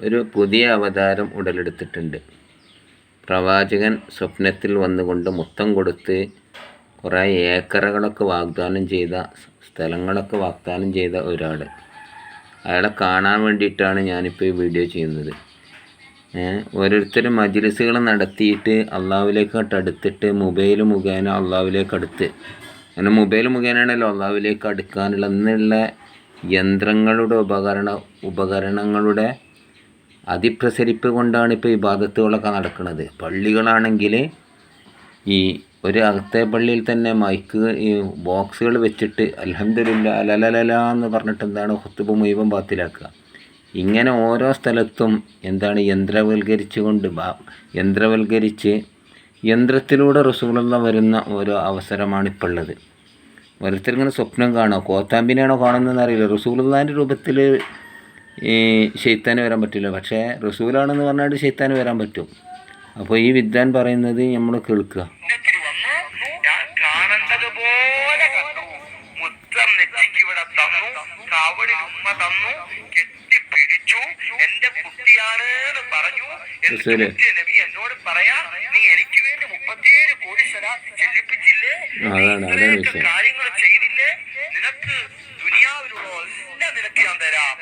ഒരു പുതിയ അവതാരം ഉടലെടുത്തിട്ടുണ്ട്. പ്രവാചകൻ സ്വപ്നത്തിൽ വന്നുകൊണ്ട് മുത്തം കൊടുത്ത് കുറേ ഏക്കറകളൊക്കെ വാഗ്ദാനം ചെയ്ത സ്ഥലങ്ങളൊക്കെ വാഗ്ദാനം ചെയ്ത ഒരാൾ അയാളെ കാണാൻ വേണ്ടിയിട്ടാണ് ഞാനിപ്പോൾ ഈ വീഡിയോ ചെയ്യുന്നത്. ഓരോരുത്തരും മജിലിസുകൾ നടത്തിയിട്ട് അള്ളാഹുവിലേക്കോട്ട് അടുത്തിട്ട് മൊബൈൽ മുഖേന അള്ളാവിലേക്ക് അടുത്ത്. അങ്ങനെ മൊബൈൽ മുഖേനയാണല്ലോ അള്ളാവിലേക്ക് അടുക്കാനുള്ള എന്നുള്ള യന്ത്രങ്ങളുടെ ഉപകരണ ഉപകരണങ്ങളുടെ അതിപ്രസരിപ്പ് കൊണ്ടാണ് ഇപ്പോൾ ഈ ബാധത്തുകളൊക്കെ നടക്കുന്നത്. പള്ളികളാണെങ്കിൽ ഈ ഒരു അകത്തെ പള്ളിയിൽ തന്നെ മൈക്ക് ഈ ബോക്സുകൾ വെച്ചിട്ട് അലഹമില്ല അലലല എന്ന് പറഞ്ഞിട്ട് എന്താണ് ഹുത്തുബ് മുഴുവൻ ബാത്തിലാക്കുക. ഇങ്ങനെ ഓരോ സ്ഥലത്തും എന്താണ് യന്ത്രവൽക്കരിച്ചു കൊണ്ട് യന്ത്രവൽക്കരിച്ച് യന്ത്രത്തിലൂടെ റസൂലുള്ള വരുന്ന ഓരോ അവസരമാണ് ഇപ്പോൾ ഉള്ളത്. ഓരോരുത്തരിങ്ങനെ സ്വപ്നം കാണുക. കോത്താമ്പിനെയാണോ കാണുന്നതെന്ന് അറിയില്ല. റസൂലുള്ളാന്റെ രൂപത്തിൽ ഈ ഷെയ്ത്താന് വരാൻ പറ്റില്ല. പക്ഷേ റസൂലാണെന്ന് പറഞ്ഞാൽ ഷെയ്ത്താന് വരാൻ പറ്റും. അപ്പോൾ ഈ വിദ്വാൻ പറയുന്നത് നമ്മൾ കേൾക്കുക. അതാണ്, അതാണ് വിഷയം. നിനക്ക് ഞാൻ തരാം.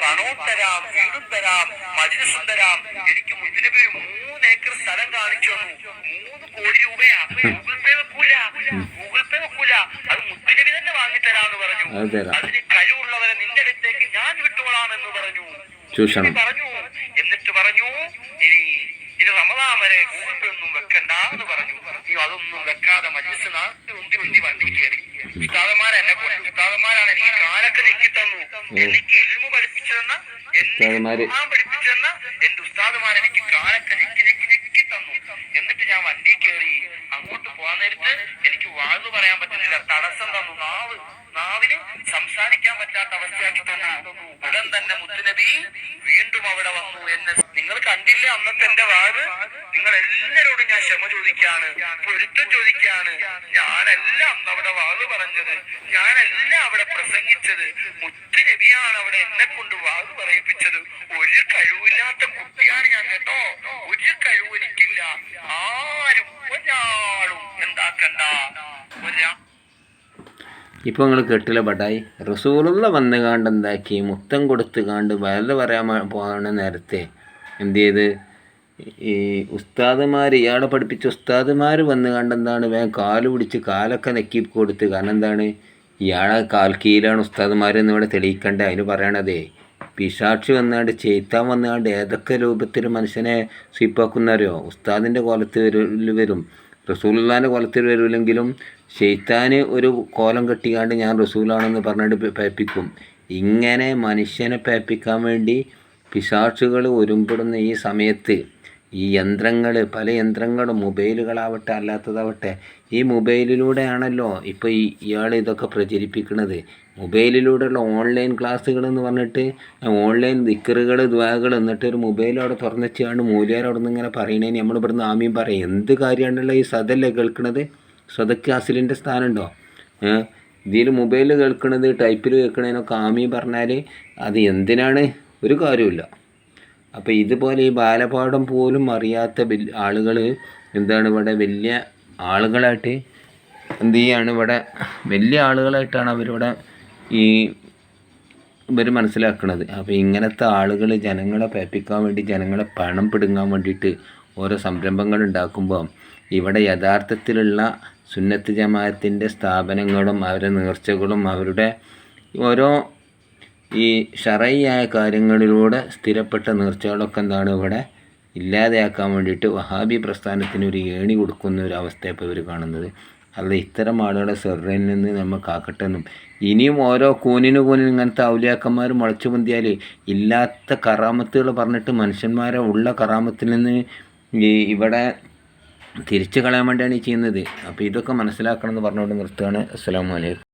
പണവും തരാം വീടും തരാം മജിലിസും തരാം. എനിക്ക് ഒരു മൂന്ന് ഏക്കർ സ്ഥലം കാണിച്ചു തന്നു. മൂന്ന് കോടി രൂപയാ. ഗൂഗിൾ പേ വെക്കൂല. ഗൂഗിൾ പേ വെക്കൂല. അത് മുത്തലവി തന്നെ വാങ്ങിത്തരാന്ന് പറഞ്ഞു. അത് തരാം. അതിന് കഴിവുള്ളവരെ നിന്റെ അടുത്തേക്ക് ഞാൻ വിട്ടോളാമെന്ന് പറഞ്ഞു. പറഞ്ഞു എന്നിട്ട് പറഞ്ഞു ഇനി ഇനി റമദാൻ വരെ ഗൂഗിൾ പേ ഒന്നും വെക്കണ്ട എന്ന് പറഞ്ഞു. നീ അതൊന്നും വെക്കാതെ മജിസ് നാട്ടിൽ ഉന്തി ഉന്തി വണ്ടി കയറി ഉസ്താദന്മാരെ എന്നെ കൊണ്ട് ഉസ്താദന്മാരാണ് എനിക്ക് കാലൊക്കെ നെക്കി തന്നു എനിക്ക് എൽമു പഠിപ്പിച്ചു തന്ന എന്നെ ഉസ്താദന്മാര്. ഖുർആൻ പഠിപ്പിച്ചു തന്ന എന്റെ ഉസ്താദുമാർ എനിക്ക് കാലൊക്കെ ഞെക്കി ഞെക്കി ഞെക്കി തന്നു. എന്നിട്ട് ഞാൻ വണ്ടി കയറി അങ്ങോട്ട് പോകാൻ നേരത്ത് എനിക്ക് വാഴ്ന്നു പറയാൻ പറ്റുന്നില്ല. തടസ്സം തന്നു. നാവ് നാവിന് സംസാരിക്കാൻ പറ്റാത്ത അവസ്ഥയാക്കി തന്നു. ഉടൻ തന്നെ മുത്തുനബി വീണ്ടും അവിടെ വന്നു. എന്നെ കണ്ടില്ലേ അന്നത്തെ എന്റെ വാവ് നിങ്ങൾ എല്ലാരോടും ഞാൻ ക്ഷമ ചോദിക്കാണ് പൊരുത്തം ചോദിക്കാണ് ഞാനല്ല അന്ന് അവിടെ വാവ് പറഞ്ഞത്. ഞാനല്ല അവിടെ പ്രസംഗിച്ചത്. മുത്തുനബിയാണ് അവിടെ എന്നെ കൊണ്ട് വാവ് പറയിപ്പിച്ചത്. ഒരു കഴിവില്ലാത്ത കുട്ടിയാണ് ഞാൻ കേട്ടോ. ഒരു കഴിവ് എനിക്കില്ല. ആരും ഒരാളും എന്താക്കണ്ട. ഒരാ ഇപ്പോൾ നിങ്ങൾ കേട്ടില്ല ബടായി റസൂലുള്ള വന്ന് കാണ്ട് എന്താക്കി? മുത്തം കൊടുത്ത് കാണ്ട് വയൽ പറയാൻ പോകുന്ന നേരത്തെ. എന്ത് ചെയ്ത് ഈ ഉസ്താദുമാർ ഇയാളെ പഠിപ്പിച്ച ഉസ്താദുമാർ വന്ന് കണ്ടെന്താണ്? വേഗം കാൽ പിടിച്ച് കാലൊക്കെ നെക്കി കൊടുത്ത് കാരണം എന്താണ്? ഇയാളെ കാൽ കീഴിലാണ് ഉസ്താദുമാർ എന്ന് ഇവിടെ തെളിയിക്കണ്ടേ. അതിന് പറയണതേ പിശാക്ഷി വന്നാണ്ട് ചെയ്ത്താൻ വന്നാണ്ട് ഏതൊക്കെ രൂപത്തിൽ മനുഷ്യനെ സ്വീപ്പാക്കുന്നറിയോ? ഉസ്താദിന്റെ കോലത്ത് വരും വരും. റസൂലുള്ളാന്റെ കോലത്തിൽ വരില്ലെങ്കിലും ഷെയ്ത്താന് ഒരു കോലം കെട്ടിക്കാണ്ട് ഞാൻ റസൂലാണെന്ന് പറഞ്ഞിട്ട് പേപ്പിക്കും. ഇങ്ങനെ മനുഷ്യനെ പേപ്പിക്കാൻ വേണ്ടി പിശാച്ചുകൾ ഒരുമ്പെടുന്ന ഈ സമയത്ത് ഈ യന്ത്രങ്ങൾ പല യന്ത്രങ്ങളും മൊബൈലുകളാവട്ടെ അല്ലാത്തതാവട്ടെ ഈ മൊബൈലിലൂടെയാണല്ലോ ഇപ്പോൾ ഈ ഇയാൾ ഇതൊക്കെ പ്രചരിപ്പിക്കുന്നത് മൊബൈലിലൂടെയുള്ള ഓൺലൈൻ ക്ലാസ്സുകൾ എന്ന് പറഞ്ഞിട്ട് ഓൺലൈൻ ദിക്കറുകൾ ദ്വാകൾ എന്നിട്ട് ഒരു മൊബൈൽ അവിടെ തുറന്നു വെച്ചാണ്ട് മൂല്യാർ അവിടെ നിന്ന് ഇങ്ങനെ പറയണേന് നമ്മൾ ഇവിടുന്ന് ആമീൻ പറയും. എന്ത് കാര്യമാണല്ലോ ഈ സദല്ലേ കേൾക്കുന്നത് സ്വതക്ക് അസിലിന്റെ സ്ഥാനമുണ്ടോ? ഇതിൽ മൊബൈൽ കേൾക്കുന്നത് ടൈപ്പിൽ കേൾക്കണതിനൊക്കെ ആമീൻ പറഞ്ഞാൽ അത് എന്തിനാണ്? ഒരു കാര്യമില്ല അപ്പോൾ ഇതുപോലെ ഈ ബാലപാഠം പോലും അറിയാത്ത ആളുകൾ എന്താണ് ഇവിടെ വലിയ ആളുകളായിട്ട് എന്ത് ചെയ്യാണ് ഇവിടെ വലിയ ആളുകളായിട്ടാണ് അവരിവിടെ ഈ ഇവർ മനസ്സിലാക്കുന്നത് അപ്പോൾ ഇങ്ങനത്തെ ആളുകൾ ജനങ്ങളെ പേപ്പിക്കാൻ വേണ്ടി ജനങ്ങളെ പണം പിടുങ്ങാൻ വേണ്ടിയിട്ട് ഓരോ സംരംഭങ്ങൾ ഉണ്ടാക്കുമ്പോൾ ഇവിടെ യഥാർത്ഥത്തിലുള്ള സുന്നത്ത് ജമാഅത്തിന്റെ സ്ഥാപനങ്ങളും അവരുടെ നേർച്ചകളും അവരുടെ ഓരോ ഈ ഷറയ്യായ കാര്യങ്ങളിലൂടെ സ്ഥിരപ്പെട്ട നേർച്ചകളൊക്കെ എന്താണ് ഇവിടെ ഇല്ലാതെയാക്കാൻ വേണ്ടിയിട്ട് വഹാബി പ്രസ്ഥാനത്തിന് ഒരു ഏണി കൊടുക്കുന്ന ഒരു അവസ്ഥ ഇപ്പോൾ ഇവർ കാണുന്നത്. അല്ല ഇത്തരം ആളുകളെ സെറിൽ നിന്ന് നമ്മൾ ഇനിയും ഓരോ കൂനിന് കൂനിന് ഇങ്ങനത്തെ ഔലിയാക്കന്മാർ മുളച്ചു പൊന്തിയാൽ ഇല്ലാത്ത കറാമത്തുകൾ പറഞ്ഞിട്ട് മനുഷ്യന്മാരെ ഉള്ള കറാമത്തിൽ നിന്ന് ഈ ഇവിടെ തിരിച്ചു കളയാൻ വേണ്ടിയാണ് ഈ ചെയ്യുന്നത്. അപ്പോൾ ഇതൊക്കെ മനസ്സിലാക്കണം എന്ന് പറഞ്ഞുകൊണ്ട് നിർത്തുകയാണ്. അസ്സാം വലൈക്കും